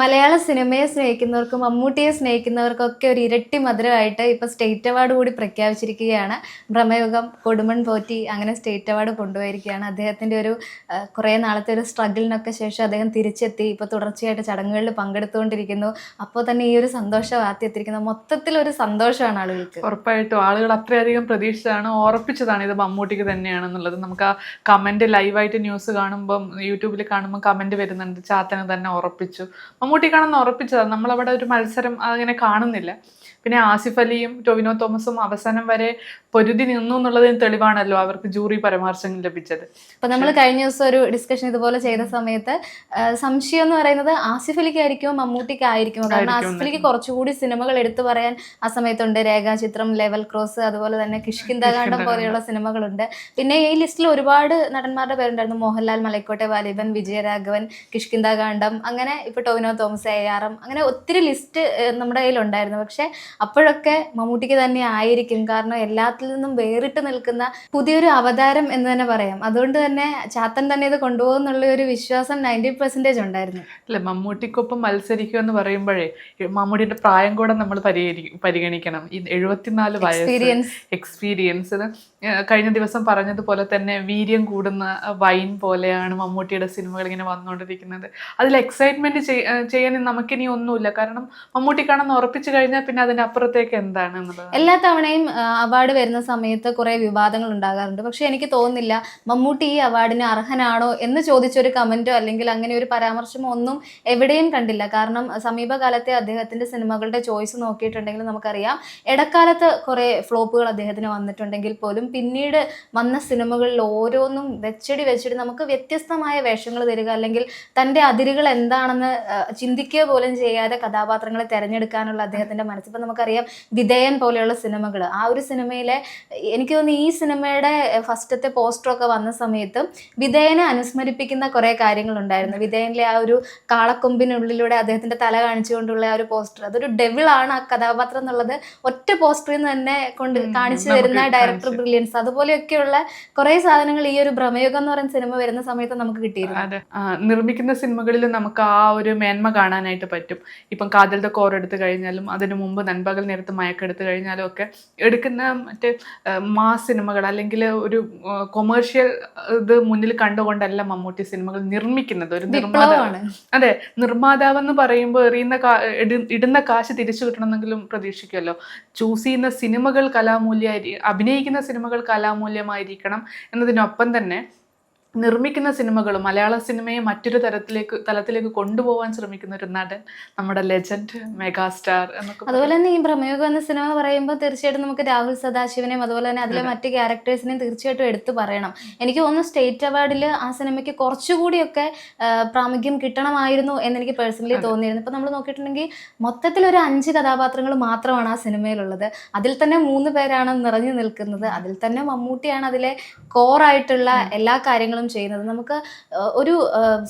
മലയാള സിനിമയെ സ്നേഹിക്കുന്നവർക്കും മമ്മൂട്ടിയെ സ്നേഹിക്കുന്നവർക്കൊക്കെ ഒരു ഇരട്ടി മധുരമായിട്ട് ഇപ്പൊ സ്റ്റേറ്റ് അവാർഡ് കൂടി പ്രഖ്യാപിച്ചിരിക്കുകയാണ്. ഭ്രമയുഗം കൊടുമൺ പോറ്റി അങ്ങനെ സ്റ്റേറ്റ് അവാർഡ് കൊണ്ടുപോയിരിക്കുകയാണ്. അദ്ദേഹത്തിന്റെ ഒരു കുറേ നാളത്തെ ഒരു സ്ട്രഗിളിനൊക്കെ ശേഷം അദ്ദേഹം തിരിച്ചെത്തി. ഇപ്പൊ തുടർച്ചയായിട്ട് ചടങ്ങുകളിൽ പങ്കെടുത്തുകൊണ്ടിരിക്കുന്നു. അപ്പോൾ തന്നെ ഈ ഒരു സന്തോഷ വാർത്ത മൊത്തത്തിൽ ഒരു സന്തോഷമാണ് ആളുകൾക്ക്. ഉറപ്പായിട്ടും ആളുകൾ അത്രയധികം പ്രതീക്ഷിച്ചതാണ് ഉറപ്പിച്ചതാണ് ഇത് മമ്മൂട്ടിക്ക് തന്നെയാണെന്നുള്ളത്. നമുക്ക് ആ കമന്റ് ലൈവായിട്ട് ന്യൂസ് കാണുമ്പം യൂട്യൂബിൽ കാണുമ്പോൾ കമന്റ് വരുന്നുണ്ട്. ചാത്തന് തന്നെ ഉറപ്പിച്ചു. മമ്മൂട്ടിക്കാണെന്ന് ഉറപ്പിച്ചതാണ് നമ്മളവിടെ ഒരു മത്സരം അങ്ങനെ കാണുന്നില്ല. പിന്നെ ആസിഫ് അലിയും ടൊവിനോ തോമസും അവസാനം വരെ പൊരുതി നിന്നു എന്നുള്ളതിന് തെളിവാണല്ലോ അവർക്ക് ജൂറി പരാമർശം ലഭിച്ചത്. അപ്പൊ നമ്മൾ കഴിഞ്ഞ ദിവസം ഒരു ഡിസ്കഷൻ ഇതുപോലെ ചെയ്ത സമയത്ത് സംശയം എന്ന് പറയുന്നത് ആസിഫ് അലിക്കായിരിക്കുമോ മമ്മൂട്ടിക്കായിരിക്കുമോ കാരണം ആസിഫ് അലിക്ക് കുറച്ചുകൂടി സിനിമകൾ എടുത്തു പറയാൻ ആ സമയത്തുണ്ട്. രേഖാചിത്രം ലെവൽ ക്രോസ് അതുപോലെ തന്നെ കിഷ്കിന്ദകാന്ഡം പോലെയുള്ള സിനിമകളുണ്ട്. പിന്നെ ഈ ലിസ്റ്റിൽ ഒരുപാട് നടന്മാരുടെ പേരുണ്ടായിരുന്നു. മോഹൻലാൽ മലക്കോട്ടെ വാലിബൻ വിജയരാഘവൻ കിഷ്കിന്ദകാന്ഡം അങ്ങനെ ഇപ്പൊ Tovino Thomas A R M അങ്ങനെ ഒത്തിരി ലിസ്റ്റ് നമ്മുടെ കയ്യിലുണ്ടായിരുന്നു. പക്ഷെ അപ്പോഴൊക്കെ മമ്മൂട്ടിക്ക് തന്നെ ആയിരിക്കും. കാരണം എല്ലാത്തിൽ നിന്നും വേറിട്ട് നിൽക്കുന്ന പുതിയൊരു അവതാരം എന്ന് തന്നെ പറയാം. അതുകൊണ്ട് തന്നെ ചാത്തൻ തന്നെ ഇത് കൊണ്ടുപോകുന്നുള്ള ഒരു വിശ്വാസം നയന്റി പെർസെന്റേജ് ഉണ്ടായിരുന്നു. അല്ലെ മമ്മൂട്ടിക്കൊപ്പം മത്സരിക്കുക എന്ന് പറയുമ്പോഴേ മമ്മൂട്ടിയുടെ പ്രായം കൂടെ നമ്മൾ പരിഗണിക്കണം. ഈ എഴുപത്തിനാല് വയസ്സ് എക്സ്പീരിയൻസ് കഴിഞ്ഞ ദിവസം പറഞ്ഞതുപോലെ തന്നെ വീര്യം കൂടുന്ന വൈൻ പോലെയാണ് മമ്മൂട്ടിയുടെ സിനിമകൾ ഇങ്ങനെ വന്നുകൊണ്ടിരിക്കുന്നത്. അതിൽ എക്സൈറ്റ്മെന്റ് ചെയ്യാൻ നമുക്കിനി ഒന്നുമില്ല. കാരണം മമ്മൂട്ടി മമ്മൂട്ടിക്കാണെന്ന് ഉറപ്പിച്ചു കഴിഞ്ഞാൽ പിന്നെ അതിനപ്പുറത്തേക്ക് എന്താണ് എല്ലാ തവണയും അവാർഡ് വരുന്ന സമയത്ത് കുറെ വിവാദങ്ങൾ ഉണ്ടാകാറുണ്ട്. പക്ഷെ എനിക്ക് തോന്നുന്നില്ല മമ്മൂട്ടി ഈ അവാർഡിന് അർഹനാണോ എന്ന് ചോദിച്ചൊരു കമന്റോ അല്ലെങ്കിൽ അങ്ങനെ ഒരു പരാമർശമോ ഒന്നും എവിടെയും കണ്ടില്ല. കാരണം സമീപകാലത്തെ അദ്ദേഹത്തിന്റെ സിനിമകളുടെ ചോയ്സ് നോക്കിയിട്ടുണ്ടെങ്കിൽ നമുക്കറിയാം ഇടക്കാലത്ത് കുറെ ഫ്ലോപ്പുകൾ അദ്ദേഹത്തിന് വന്നിട്ടുണ്ടെങ്കിൽ പോലും പിന്നീട് വന്ന സിനിമകളിൽ ഓരോന്നും വെച്ചടി വെച്ചടി നമുക്ക് വ്യത്യസ്തമായ വേഷങ്ങൾ തരിക അല്ലെങ്കിൽ തന്റെ അതിരുകൾ എന്താണെന്ന് ചിന്തിക്കുക പോലും ചെയ്യാതെ കഥാപാത്രങ്ങളെ തിരഞ്ഞെടുക്കാനുള്ള അദ്ദേഹത്തിന്റെ മനസ്സ് ഇപ്പൊ നമുക്കറിയാം വിധേയൻ പോലെയുള്ള സിനിമകൾ ആ ഒരു സിനിമയിലെ എനിക്ക് തോന്നുന്നു ഈ സിനിമയുടെ ഫസ്റ്റത്തെ പോസ്റ്ററൊക്കെ വന്ന സമയത്ത് വിധേയനെ അനുസ്മരിപ്പിക്കുന്ന കുറെ കാര്യങ്ങളുണ്ടായിരുന്നു. വിധേയനിലെ ആ ഒരു കാളക്കൊമ്പിനുള്ളിലൂടെ അദ്ദേഹത്തിന്റെ തല കാണിച്ചുകൊണ്ടുള്ള ആ ഒരു പോസ്റ്റർ. അതൊരു ഡെവിൾ ആണ് ആ കഥാപാത്രം എന്നുള്ളത് ഒറ്റ പോസ്റ്ററിൽ നിന്ന് തന്നെ കൊണ്ട് കാണിച്ചു തരുന്ന ഡയറക്ടർ. ബ്രില്യൻസ്. അതുപോലെയൊക്കെയുള്ള കുറെ സാധനങ്ങൾ ഈ ഒരു ഭ്രമയുഗം എന്ന് പറയുന്ന സിനിമ വരുന്ന സമയത്ത് നമുക്ക് കിട്ടിയിരുന്നു. അതെ. നിർമ്മിക്കുന്ന സിനിമകളിൽ നമുക്ക് ആ ഒരു മേന്മ കാണാനായിട്ട് പറ്റും. ഇപ്പം കാതലിന്റെ കോർ എടുത്തു കഴിഞ്ഞാലും അതിനു മുമ്പ് നൻപകൽ നേരത്ത് മയക്കെടുത്തു കഴിഞ്ഞാലും ഒക്കെ എടുക്കുന്ന മറ്റേ മാ സിനിമകൾ അല്ലെങ്കിൽ ഒരു കൊമേഴ്ഷ്യൽ ഇത് മുന്നിൽ കണ്ടുകൊണ്ടല്ല മമ്മൂട്ടി സിനിമകൾ നിർമ്മിക്കുന്നത്. ഒരു നിർമ്മാതാവാണ് അതെ നിർമ്മാതാവെന്ന് പറയുമ്പോൾ എറിയുന്ന ഇടുന്ന കാശ് തിരിച്ചു കിട്ടണമെന്നെങ്കിലും പ്രതീക്ഷിക്കുമല്ലോ ചൂസ് ചെയ്യുന്ന സിനിമകൾ കലാമൂല്യ അഭിനയിക്കുന്ന സിനിമകൾ കലാമൂല്യമായിരിക്കണം എന്നതിനൊപ്പം തന്നെ നിർമ്മിക്കുന്ന സിനിമകൾ മലയാള സിനിമയെ മറ്റൊരു തരത്തിലേക്ക് തലത്തിലേക്ക് കൊണ്ടുപോകാൻ ശ്രമിക്കുന്ന ഒരു നടൻ നമ്മുടെ ലെജൻഡ് മെഗാസ്റ്റാർ എന്നൊക്കെ അതുപോലെ തന്നെ ഈ പ്രമേഹം എന്ന സിനിമ പറയുമ്പോൾ തീർച്ചയായിട്ടും നമുക്ക് രാഹുൽ സദാശിവനെയും അതുപോലെ തന്നെ അതിലെ മറ്റ് ക്യാരക്ടേഴ്സിനെയും തീർച്ചയായിട്ടും എടുത്തു പറയണം. എനിക്ക് തോന്നുന്നു സ്റ്റേറ്റ് അവാർഡിൽ ആ സിനിമയ്ക്ക് കുറച്ചുകൂടിയൊക്കെ പ്രാമുഖ്യം കിട്ടണമായിരുന്നു എന്ന് എനിക്ക് പേഴ്സണലി തോന്നിയിരുന്നു. ഇപ്പം നമ്മൾ നോക്കിയിട്ടുണ്ടെങ്കിൽ മൊത്തത്തിൽ ഒരു അഞ്ച് കഥാപാത്രങ്ങൾ മാത്രമാണ് ആ സിനിമയിലുള്ളത്. അതിൽ തന്നെ മൂന്ന് പേരാണ് നിറഞ്ഞു നിൽക്കുന്നത്. അതിൽ തന്നെ മമ്മൂട്ടിയാണ് അതിലെ കോറായിട്ടുള്ള എല്ലാ കാര്യങ്ങളും ചെയ്യുന്നത്. നമുക്ക് ഒരു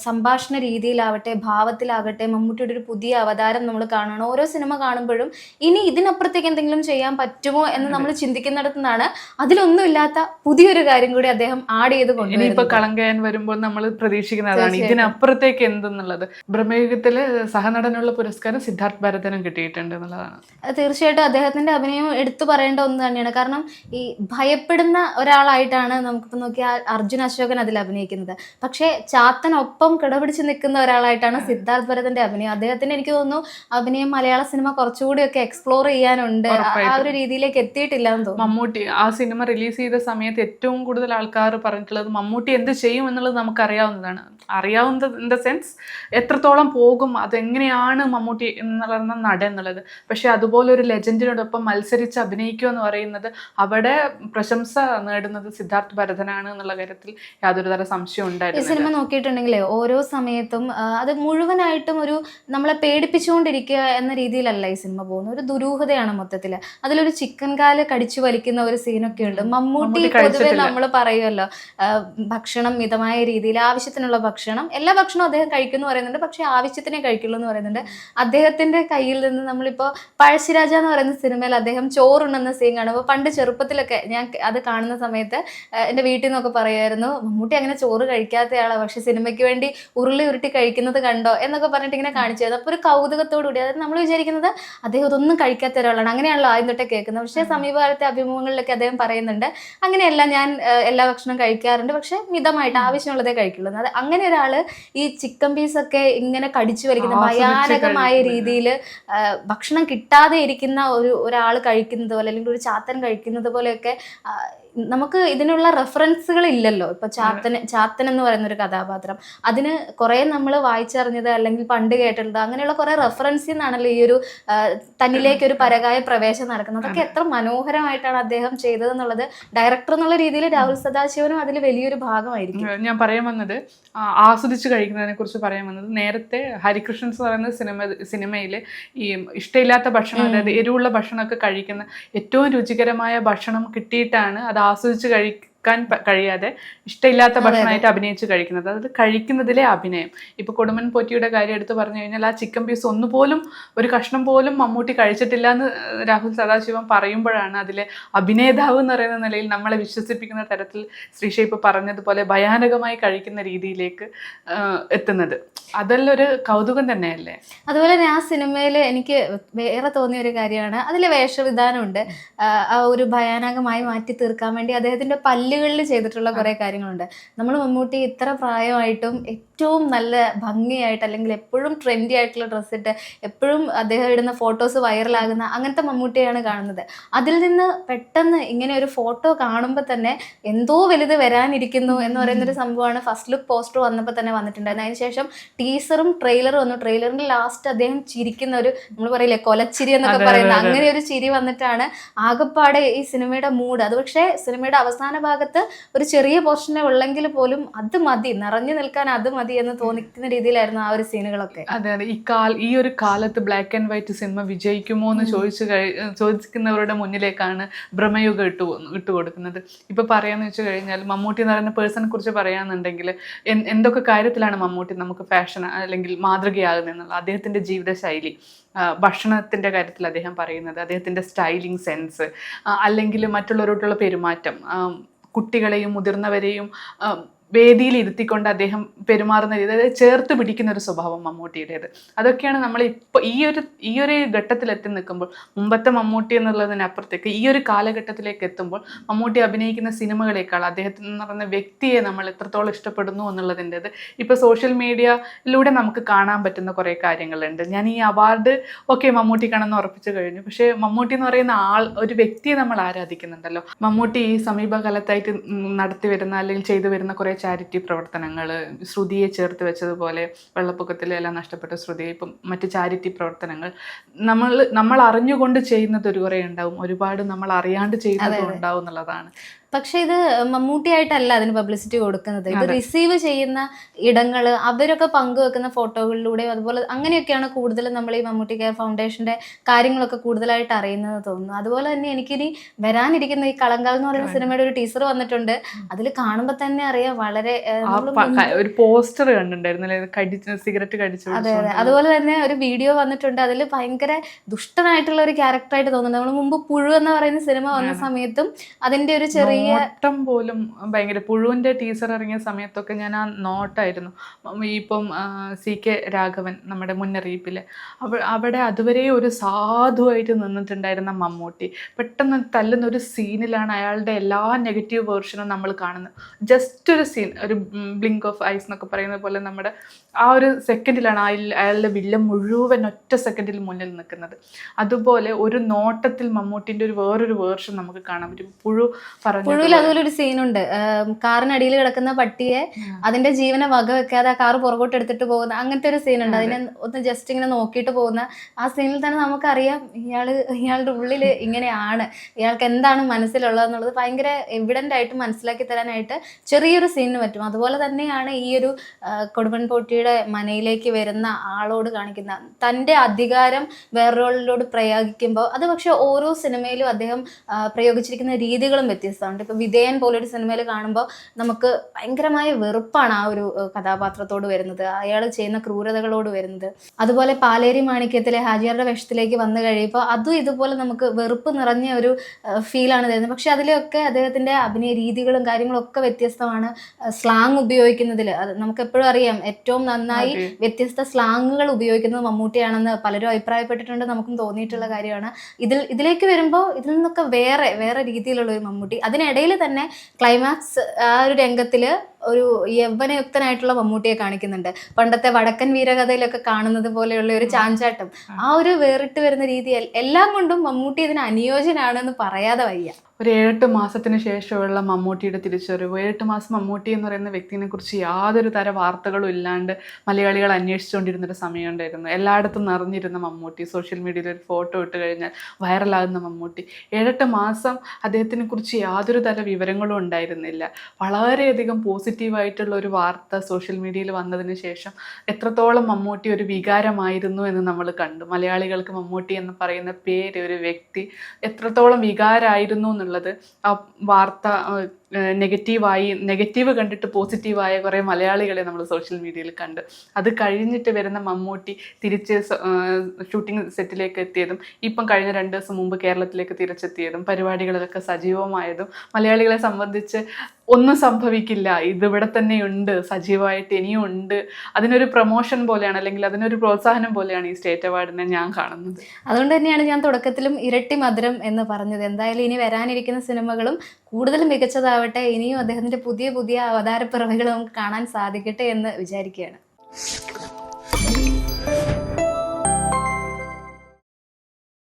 സംഭാഷണ രീതിയിലാവട്ടെ ഭാവത്തിലാകട്ടെ മമ്മൂട്ടിയുടെ ഒരു പുതിയ അവതാരം നമ്മൾ കാണണം ഓരോ സിനിമ കാണുമ്പോഴും ഇനി ഇതിനപ്പുറത്തേക്ക് എന്തെങ്കിലും ചെയ്യാൻ പറ്റുമോ എന്ന് നമ്മൾ ചിന്തിക്കുന്നിടത്തു നിന്നാണ് അതിലൊന്നുമില്ലാത്ത പുതിയൊരു കാര്യം കൂടി അദ്ദേഹം ആഡ് ചെയ്ത് ഇനിയിപ്പോ കൊണ്ടുവരുന്നത്. കളങ്കയൻ വരുമ്പോൾ നമ്മൾ പ്രതീക്ഷിക്കുന്ന അതാണ് ഇതിനപ്പുറത്തേക്ക് എന്തെന്നുള്ളത്. ബ്രഹ്മയുഗത്തിൽ സഹനടനുള്ള പുരസ്കാരം സിദ്ധാർത്ഥ് ഭരതനും കിട്ടിയിട്ടുണ്ട് എന്നുള്ളതാണ്. തീർച്ചയായിട്ടും അദ്ദേഹത്തിന്റെ അഭിനയം എടുത്തു പറയേണ്ട ഒന്ന് തന്നെയാണ്. കാരണം ഈ ഭയപ്പെടുന്ന ഒരാളായിട്ടാണ് നമുക്ക് നോക്കിയാൽ അർജുൻ അശോകൻ അതിൽ അഭിനയിക്കുന്നത്. പക്ഷേ ചാത്തനൊപ്പം കിടപിടിച്ച് നിൽക്കുന്ന ഒരാളായിട്ടാണ് സിദ്ധാർത്ഥ് ഭരതന്റെ അഭിനയം. അദ്ദേഹത്തിന് എനിക്ക് തോന്നുന്നു അഭിനയം മലയാള സിനിമ കുറച്ചുകൂടി ഒക്കെ എക്സ്പ്ലോർ ചെയ്യാനുണ്ട്. ആ- ഒരു രീതിയിലേക്ക് എത്തിയിട്ടില്ല എന്ന് തോന്നുന്നു. മമ്മൂട്ടി ആ സിനിമ റിലീസ് ചെയ്ത സമയത്ത് ഏറ്റവും കൂടുതൽ ആൾക്കാർ പറഞ്ഞിട്ടുള്ളത് മമ്മൂട്ടി എന്ത് ചെയ്യും എന്നുള്ളത് നമുക്ക് അറിയാവുന്നതാണ് അറിയാവുന്ന ഇൻ ദ സെൻസ് എത്രത്തോളം പോകും അതെങ്ങനെയാണ് മമ്മൂട്ടി എന്നുള്ള നടൻ എന്നുള്ളത്. പക്ഷെ അതുപോലെ ഒരു ലെജൻഡിനോടൊപ്പം മത്സരിച്ച് അഭിനയിക്കുക എന്ന് പറയുന്നത് അവിടെ പ്രശംസ നേടുന്നത് സിദ്ധാർത്ഥ് ഭരതനാണ് എന്നുള്ള കാര്യത്തിൽ യാതൊരു തര സംശയം ഈ സിനിമ നോക്കിയിട്ടുണ്ടെങ്കിലേ ഓരോ സമയത്തും അത് മുഴുവനായിട്ടും ഒരു നമ്മളെ പേടിപ്പിച്ചുകൊണ്ടിരിക്കുക എന്ന രീതിയിലല്ല ഈ സിനിമ പോകുന്നത്. ഒരു ദുരൂഹതയാണ് മൊത്തത്തിൽ അതിലൊരു ചിക്കൻ കാൽ കടിച്ചു വലിക്കുന്ന ഒരു സീനൊക്കെ ഉണ്ട്. മമ്മൂട്ടി പൊതുവെ നമ്മൾ പറയുമല്ലോ ഭക്ഷണം മിതമായ രീതിയിൽ ആവശ്യത്തിനുള്ള ഭക്ഷണം. എല്ലാ ഭക്ഷണവും അദ്ദേഹം കഴിക്കുന്നു പറയുന്നുണ്ട്. പക്ഷെ ആവശ്യത്തിനെ കഴിക്കുള്ളൂ എന്ന് പറയുന്നുണ്ട്. അദ്ദേഹത്തിന്റെ കയ്യിൽ നിന്ന് നമ്മളിപ്പോ പഴശ്ശിരാജ എന്ന് പറയുന്ന സിനിമയിൽ അദ്ദേഹം ചോറുണ്ടെന്ന സീൻ കാണുമ്പോൾ പണ്ട് ചെറുപ്പത്തിലൊക്കെ ഞാൻ അത് കാണുന്ന സമയത്ത് എന്റെ എന്റെ വീട്ടിൽ നിന്നൊക്കെ പറയുമായിരുന്നു മമ്മൂട്ടി അങ്ങനെ ചോറ് കഴിക്കാത്തയാളാ പക്ഷെ സിനിമയ്ക്ക് വേണ്ടി ഉരുളി ഉരുട്ടി കഴിക്കുന്നത് കണ്ടോ എന്നൊക്കെ പറഞ്ഞിട്ട് ഇങ്ങനെ കാണിച്ചു തരുന്നത് അപ്പോൾ ഒരു കൗതുകത്തോടു കൂടി അതായത് നമ്മൾ വിചാരിക്കുന്നത് അദ്ദേഹം ഇതൊന്നും കഴിക്കാത്ത ഒരാളാണ്. അങ്ങനെയാണല്ലോ ആദ്യം തൊട്ടേ കേൾക്കുന്നത്. പക്ഷേ സമീപകാലത്തെ അഭിമുഖങ്ങളിലൊക്കെ അദ്ദേഹം പറയുന്നുണ്ട് അങ്ങനെയല്ല ഞാൻ എല്ലാ ഭക്ഷണവും കഴിക്കാറുണ്ട് പക്ഷെ മിതമായിട്ട് ആവശ്യമുള്ളതേ കഴിക്കുള്ളൂ. അത് അങ്ങനെ ഒരാൾ ഈ ചിക്കൻ പീസ് ഒക്കെ ഇങ്ങനെ കടിച്ചു വലിക്കുന്ന ഭയാനകമായ രീതിയിൽ ഭക്ഷണം കിട്ടാതെ ഇരിക്കുന്ന ഒരു ഒരാൾ കഴിക്കുന്നത് പോലെ അല്ലെങ്കിൽ ഒരു ചാത്തൻ കഴിക്കുന്നത് പോലെയൊക്കെ നമുക്ക് ഇതിനുള്ള റെഫറൻസുകൾ ഇല്ലല്ലോ ഇപ്പൊ ചാത്തൻ ചാത്തൻ എന്ന് പറയുന്ന ഒരു കഥാപാത്രം. അതിന് കുറെ നമ്മൾ വായിച്ചറിഞ്ഞത് അല്ലെങ്കിൽ പണ്ട് കേട്ടിട്ടുണ്ട് അങ്ങനെയുള്ള കുറെ റെഫറൻസിൽ നിന്നാണല്ലോ ഈ ഒരു തന്നിലേക്ക് ഒരു പരകായ പ്രവേശം നടക്കുന്നത്. അതൊക്കെ എത്ര മനോഹരമായിട്ടാണ് അദ്ദേഹം ചെയ്തത് എന്നുള്ളത് ഡയറക്ടർ എന്നുള്ള രീതിയിൽ രാഹുൽ സദാശിവനും അതിൽ വലിയൊരു ഭാഗമായിരിക്കും. ഞാൻ പറയാൻ വന്നത് ആസ്വദിച്ച് കഴിക്കുന്നതിനെ കുറിച്ച് പറയാൻ വന്നത് നേരത്തെ ഹരികൃഷ്ണൻ എന്ന് പറയുന്ന സിനിമ സിനിമയിൽ ഈ ഇഷ്ടമില്ലാത്ത ഭക്ഷണം അതായത് എരിവുള്ള ഭക്ഷണമൊക്കെ കഴിക്കുന്ന ഏറ്റവും രുചികരമായ ഭക്ഷണം കിട്ടിയിട്ടാണ് അത് ആസ്വദിച്ച് കഴിക്കാൻ പ- കഴിയാതെ ഇഷ്ടമില്ലാത്ത ഭക്ഷണമായിട്ട് അഭിനയിച്ച് കഴിക്കുന്നത്. അത് കഴിക്കുന്നതിലെ അഭിനയം. ഇപ്പൊ കൊടുമൻ പോറ്റിയുടെ കാര്യം എടുത്ത് പറഞ്ഞു കഴിഞ്ഞാൽ ആ ചിക്കൻ പീസ് ഒന്നുപോലും ഒരു കഷ്ണം പോലും മമ്മൂട്ടി കഴിച്ചിട്ടില്ല എന്ന് രാഹുൽ സദാശിവം പറയുമ്പോഴാണ് അതിലെ അഭിനേതാവ് എന്ന് പറയുന്ന നിലയിൽ നമ്മളെ വിശ്വസിപ്പിക്കുന്ന തരത്തിൽ ശ്രീഷ ഇപ്പൊ പറഞ്ഞതുപോലെ ഭയാനകമായി കഴിക്കുന്ന രീതിയിലേക്ക് എത്തുന്നത്. അതെല്ലാം ഒരു കൗതുകം തന്നെയല്ലേ? അതുപോലെ തന്നെ ആ സിനിമയിൽ എനിക്ക് വേറെ തോന്നിയ ഒരു കാര്യമാണ്. അതിലെ വേഷവിധാനമുണ്ട്. ആ, ആ ഒരു ഭയാനകമായി മാറ്റി തീർക്കാൻ വേണ്ടി അദ്ദേഹത്തിന്റെ പല്ലുകളിൽ ചെയ്തിട്ടുള്ള കുറെ കാര്യങ്ങളുണ്ട്. നമ്മൾ മമ്മൂട്ടി ഇത്ര പ്രായമായിട്ടും ഏറ്റവും നല്ല ഭംഗിയായിട്ട് അല്ലെങ്കിൽ എപ്പോഴും ട്രെൻഡി ആയിട്ടുള്ള ഡ്രസ്സ് ഇട്ട് എപ്പോഴും അദ്ദേഹം ഇടുന്ന ഫോട്ടോസ് വൈറലാകുന്ന അങ്ങനത്തെ മമ്മൂട്ടിയാണ് കാണുന്നത്. അതിൽ നിന്ന് പെട്ടെന്ന് ഇങ്ങനെ ഒരു ഫോട്ടോ കാണുമ്പോൾ തന്നെ എന്തോ വലുത് വരാനിരിക്കുന്നു എന്ന് പറയുന്ന ഒരു സംഭവമാണ്. ഫസ്റ്റ് ലുക്ക് പോസ്റ്റർ വന്നപ്പോൾ തന്നെ വന്നിട്ടുണ്ടായിരുന്നു. അതിനുശേഷം ടീസറും ട്രെയിലറും വന്നു. ട്രെയിലറിന്റെ ലാസ്റ്റ് അദ്ദേഹം ചിരിക്കുന്ന ഒരു നമ്മൾ പറയില്ലേ കൊലച്ചിരി എന്നൊക്കെ പറയുന്നത് പറയുന്ന. അങ്ങനെ ഒരു ചിരി വന്നിട്ടാണ് ആകപ്പാടെ ഈ സിനിമയുടെ മൂഡ് അത് പക്ഷേ സിനിമയുടെ അവസാന ഭാഗത്ത് ഒരു ചെറിയ പോർഷനെ ഉള്ളെങ്കിൽ പോലും അത് മതി. നിറഞ്ഞു നിൽക്കാൻ അത് മതി. എന്ന് തോന്നിക്കുന്ന രീതിയിലായിരുന്നു ആ ഒരു സീനുകളൊക്കെ. അതെ അതെ. ഈ കാല ഈ ഒരു കാലത്ത് ബ്ലാക്ക് ആൻഡ് വൈറ്റ് സിനിമ വിജയിക്കുമോ എന്ന് ചോദിച്ചു കഴി ചോദിക്കുന്നവരുടെ മുന്നിലേക്കാണ് ഭ്രമയുഗം ഇട്ടു ഇട്ട് കൊടുക്കുന്നത്. ഇപ്പൊ പറയാന്ന് വെച്ച് കഴിഞ്ഞാൽ മമ്മൂട്ടി എന്ന് പറയുന്ന പേഴ്സണെ കുറിച്ച് പറയാന്നുണ്ടെങ്കിൽ എന്തൊക്കെ കാര്യത്തിലാണ് മമ്മൂട്ടി നമുക്ക് ഫാഷൻ അല്ലെങ്കിൽ മാതൃകയാകുന്നത് എന്നുള്ളത് അദ്ദേഹത്തിന്റെ ജീവിതശൈലി ഭക്ഷണത്തിന്റെ കാര്യത്തിൽ അദ്ദേഹം പറയുന്നത് അദ്ദേഹത്തിന്റെ സ്റ്റൈലിംഗ് സെൻസ് അല്ലെങ്കിൽ മറ്റുള്ളവരോടുള്ള പെരുമാറ്റം കുട്ടികളെയും മുതിർന്നവരെയും വേദിയിൽ ഇരുത്തിക്കൊണ്ട് അദ്ദേഹം പെരുമാറുന്ന രീതി അതായത് ചേർത്ത് പിടിക്കുന്ന ഒരു സ്വഭാവം മമ്മൂട്ടിയുടേത്. അതൊക്കെയാണ് നമ്മൾ ഇപ്പോൾ ഈ ഒരു ഈ ഒരു ഘട്ടത്തിൽ എത്തി നിൽക്കുമ്പോൾ മുമ്പത്തെ മമ്മൂട്ടി എന്നുള്ളതിനപ്പുറത്തേക്ക് ഈ ഒരു കാലഘട്ടത്തിലേക്ക് എത്തുമ്പോൾ മമ്മൂട്ടി അഭിനയിക്കുന്ന സിനിമകളേക്കാൾ അദ്ദേഹത്തിൽ എന്ന് പറയുന്ന വ്യക്തിയെ നമ്മൾ എത്രത്തോളം ഇഷ്ടപ്പെടുന്നു എന്നുള്ളതിന്റെത് ഇപ്പോൾ സോഷ്യൽ മീഡിയയിലൂടെ നമുക്ക് കാണാൻ പറ്റുന്ന കുറേ കാര്യങ്ങളുണ്ട്. ഞാൻ ഈ അവാർഡ് ഓക്കെ മമ്മൂട്ടിക്കാണെന്ന് ഉറപ്പിച്ചു കഴിഞ്ഞു. പക്ഷേ മമ്മൂട്ടി എന്ന് പറയുന്ന ആൾ ഒരു വ്യക്തിയെ നമ്മൾ ആരാധിക്കുന്നുണ്ടല്ലോ. മമ്മൂട്ടി ഈ സമീപകാലത്തായിട്ട് നടത്തി വരുന്ന അല്ലെങ്കിൽ ചെയ്തു വരുന്ന കുറേ ചാരിറ്റി പ്രവർത്തനങ്ങൾ ശ്രുതിയെ ചേർത്ത് വെച്ചതുപോലെ വെള്ളപ്പൊക്കത്തിലെല്ലാം നഷ്ടപ്പെട്ട ശ്രുതി ഇപ്പം മറ്റ് ചാരിറ്റി പ്രവർത്തനങ്ങൾ. നമ്മൾ നമ്മൾ അറിഞ്ഞുകൊണ്ട് ചെയ്യുന്നത് ഒരു കുറേ ഉണ്ടാവും. ഒരുപാട് നമ്മൾ അറിയാണ്ട് ചെയ്യുന്നതും ഉണ്ടാവും എന്നുള്ളതാണ്. പക്ഷെ ഇത് മമ്മൂട്ടിയായിട്ടല്ല അതിന് പബ്ലിസിറ്റി കൊടുക്കുന്നത്. ഇത് റിസീവ് ചെയ്യുന്ന ഇടങ്ങൾ അവരൊക്കെ പങ്കുവെക്കുന്ന ഫോട്ടോകളിലൂടെയും അതുപോലെ അങ്ങനെയൊക്കെയാണ് കൂടുതലും നമ്മൾ ഈ മമ്മൂട്ടി കെയർ ഫൗണ്ടേഷന്റെ കാര്യങ്ങളൊക്കെ കൂടുതലായിട്ട് അറിയുന്നത് തോന്നുന്നു അതുപോലെ തന്നെ എനിക്കിനി വരാനിരിക്കുന്ന ഈ കളങ്കാൽ എന്ന് പറയുന്ന സിനിമയുടെ ഒരു ടീച്ചർ വന്നിട്ടുണ്ട്. അതിൽ കാണുമ്പോൾ തന്നെ അറിയാം വളരെ ഒരു പോസ്റ്റർ കണ്ടിട്ടുണ്ടായിരുന്നു. അല്ലേ? കടിച്ച് സിഗരറ്റ് കടിച്ചു അതെ അതെ. അതുപോലെ തന്നെ ഒരു വീഡിയോ വന്നിട്ടുണ്ട്. അതിൽ ഭയങ്കര ദുഷ്ടനായിട്ടുള്ള ഒരു ക്യാരക്ടറായിട്ട് തോന്നുന്നുണ്ട്. നമ്മൾ മുമ്പ് പുഴു എന്ന് പറയുന്ന സിനിമ വന്ന സമയത്തും അതിന്റെ ഒരു ചെറിയ നോട്ടം പോലും ഭയങ്കര പുഴുവിന്റെ ടീസർ ഇറങ്ങിയ സമയത്തൊക്കെ ഞാൻ ആ നോട്ടായിരുന്നു. ഇപ്പം സി കെ രാഘവൻ നമ്മുടെ മുന്നറിയിപ്പിൽ. അവ അവിടെ അതുവരെ ഒരു സാധുവായിട്ട് നിന്നിട്ടുണ്ടായിരുന്ന മമ്മൂട്ടി. പെട്ടെന്ന് തല്ലുന്ന ഒരു സീനിലാണ് അയാളുടെ എല്ലാ നെഗറ്റീവ് വേർഷനും നമ്മൾ കാണുന്നത്. ജസ്റ്റ് ഒരു സീൻ ഒരു ബ്ലിങ്ക് ഓഫ് ഐസ് എന്നൊക്കെ പറയുന്ന പോലെ നമ്മുടെ ആ ഒരു സെക്കൻഡിലാണ് അയാൾ അയാളുടെ വില്ലൻ മുഴുവൻ ഒറ്റ സെക്കൻഡിൽ മുന്നിൽ നിൽക്കുന്നത്. അതുപോലെ ഒരു നോട്ടത്തിൽ മമ്മൂട്ടിന്റെ ഒരു വേറൊരു വേർഷൻ നമുക്ക് കാണാൻ പറ്റും. പുഴു പറഞ്ഞു പുഴുവിൽ അതുപോലെ ഒരു സീനുണ്ട് കാറിനടിയിൽ കിടക്കുന്ന പട്ടിയെ അതിന്റെ ജീവനെ വക വെക്കാതെ ആ കാറ് പുറകോട്ട് എടുത്തിട്ട് പോകുന്ന അങ്ങനത്തെ ഒരു സീനുണ്ട് അതിനെ ഒന്ന് ജസ്റ്റ് ഇങ്ങനെ നോക്കിയിട്ട് പോകുന്ന ആ സീനിൽ തന്നെ നമുക്കറിയാം ഇയാൾ ഇയാളുടെ ഉള്ളിൽ ഇങ്ങനെയാണ്. ഇയാൾക്ക് എന്താണ് മനസ്സിലുള്ളതെന്നുള്ളത് ഭയങ്കര എവിഡന്റ് ആയിട്ട് മനസ്സിലാക്കി തരാനായിട്ട് ചെറിയൊരു സീനിന് പറ്റും. അതുപോലെ തന്നെയാണ് ഈ ഒരു കൊടുമൺ പോട്ടിയുടെ മമ്മൂട്ടിയുടെ മനയിലേക്ക് വരുന്ന ആളോട് കാണിക്കുന്ന തന്റെ അധികാരം വേറൊരാളിലോട് പ്രയോഗിക്കുമ്പോൾ അത് പക്ഷെ ഓരോ സിനിമയിലും അദ്ദേഹം പ്രയോഗിച്ചിരിക്കുന്ന രീതികളും വ്യത്യസ്തമുണ്ട്. ഇപ്പോൾ വിധേയൻ പോലൊരു സിനിമയിൽ കാണുമ്പോൾ നമുക്ക് ഭയങ്കരമായ വെറുപ്പാണ് ആ ഒരു കഥാപാത്രത്തോട് വരുന്നത്. അയാൾ ചെയ്യുന്ന ക്രൂരതകളോട് വരുന്നത്. അതുപോലെ പാലേരി മാണിക്യത്തിലെ ഹാജിയാരുടെ വേഷത്തിലേക്ക് വന്നു കഴിയുമ്പോൾ അതും ഇതുപോലെ നമുക്ക് വെറുപ്പ് നിറഞ്ഞ ഒരു ഫീലാണ് തരുന്നത്. പക്ഷെ അതിലൊക്കെ അദ്ദേഹത്തിന്റെ അഭിനയ രീതികളും കാര്യങ്ങളും ഒക്കെ വ്യത്യസ്തമാണ്. സ്ലാങ് ഉപയോഗിക്കുന്നതിൽ അത് നമുക്ക് എപ്പോഴും അറിയാം ഏറ്റവും നന്നായി വ്യത്യസ്ത സ്ലാങ്ങുകൾ ഉപയോഗിക്കുന്നത് മമ്മൂട്ടിയാണെന്ന് പലരും അഭിപ്രായപ്പെട്ടിട്ടുണ്ട് നമുക്കും തോന്നിയിട്ടുള്ള കാര്യമാണ്. ഇതിൽ ഇതിലേക്ക് വരുമ്പോൾ ഇതിൽ നിന്നൊക്കെ വേറെ വേറെ രീതിയിലുള്ള ഒരു മമ്മൂട്ടി. അതിനിടയിൽ തന്നെ ക്ലൈമാക്സ് ആ ഒരു രംഗത്തിൽ ഒരു യൗവനയുക്തനായിട്ടുള്ള മമ്മൂട്ടിയെ കാണിക്കുന്നുണ്ട്. പണ്ടത്തെ വടക്കൻ വീരകഥയിലൊക്കെ കാണുന്നത് പോലെയുള്ള ഒരു ചാഞ്ചാട്ടം. ആ. ഒരു വേറിട്ട് വരുന്ന രീതി എല്ലാം കൊണ്ടും മമ്മൂട്ടി ഇതിന് അനുയോജ്യനാണെന്ന് പറയാതെ വയ്യ. ഒരു ഏഴെട്ട് മാസത്തിന് ശേഷമുള്ള മമ്മൂട്ടിയുടെ തിരിച്ചറിവ് ഏഴെട്ട് മാസം മമ്മൂട്ടി എന്ന് പറയുന്ന വ്യക്തിനെ കുറിച്ച് യാതൊരു തര വാർത്തകളും ഇല്ലാണ്ട് മലയാളികൾ അന്വേഷിച്ചുകൊണ്ടിരുന്നൊരു സമയമുണ്ടായിരുന്നു എല്ലായിടത്തും നിറഞ്ഞിരുന്ന മമ്മൂട്ടി സോഷ്യൽ മീഡിയയിൽ ഒരു ഫോട്ടോ ഇട്ട് കഴിഞ്ഞാൽ വൈറലാകുന്ന മമ്മൂട്ടി. ഏഴെട്ട് മാസം അദ്ദേഹത്തിനെ കുറിച്ച് യാതൊരു തര വിവരങ്ങളും ഉണ്ടായിരുന്നില്ല. വളരെയധികം പോസിറ്റീവായിട്ടുള്ള ഒരു വാർത്ത സോഷ്യൽ മീഡിയയിൽ വന്നതിന് ശേഷം എത്രത്തോളം മമ്മൂട്ടി ഒരു വികാരമായിരുന്നു എന്ന് നമ്മൾ കണ്ടു. മലയാളികൾക്ക് മമ്മൂട്ടി എന്ന് പറയുന്ന പേര് ഒരു വ്യക്തി എത്രത്തോളം വികാരമായിരുന്നു എന്നുള്ളത് ആ വാർത്ത നെഗറ്റീവായി നെഗറ്റീവ് കണ്ടിട്ട് പോസിറ്റീവായ കുറേ മലയാളികളെ നമ്മൾ സോഷ്യൽ മീഡിയയിൽ കണ്ട്. അത് കഴിഞ്ഞിട്ട് വരുന്ന മമ്മൂട്ടി തിരിച്ച് ഷൂട്ടിംഗ് സെറ്റിലേക്ക് എത്തിയതും ഇപ്പം കഴിഞ്ഞ രണ്ട് ദിവസം മുമ്പ് കേരളത്തിലേക്ക് തിരിച്ചെത്തിയതും പരിപാടികളിലൊക്കെ സജീവമായതും മലയാളികളെ സംബന്ധിച്ച് ഒന്നും സംഭവിക്കില്ല. ഇതിവിടെ തന്നെയുണ്ട്. സജീവമായിട്ട് ഇനിയും ഉണ്ട്. അതിനൊരു പ്രൊമോഷൻ പോലെയാണ്. അല്ലെങ്കിൽ അതിനൊരു പ്രോത്സാഹനം പോലെയാണ് ഈ സ്റ്റേറ്റ് അവാർഡിനെ ഞാൻ കാണുന്നത്. അതുകൊണ്ട് തന്നെയാണ് ഞാൻ തുടക്കത്തിലും ഇരട്ടി മധുരം എന്ന് പറഞ്ഞത്. എന്തായാലും ഇനി വരാനിരിക്കുന്ന സിനിമകളും കൂടുതൽ മികച്ചതാവട്ടെ. ഇനിയും അദ്ദേഹത്തിന്റെ പുതിയ പുതിയ അവതാരപ്പിറവികൾ നമുക്ക് കാണാൻ സാധിക്കട്ടെ എന്ന് വിചാരിക്കുകയാണ്.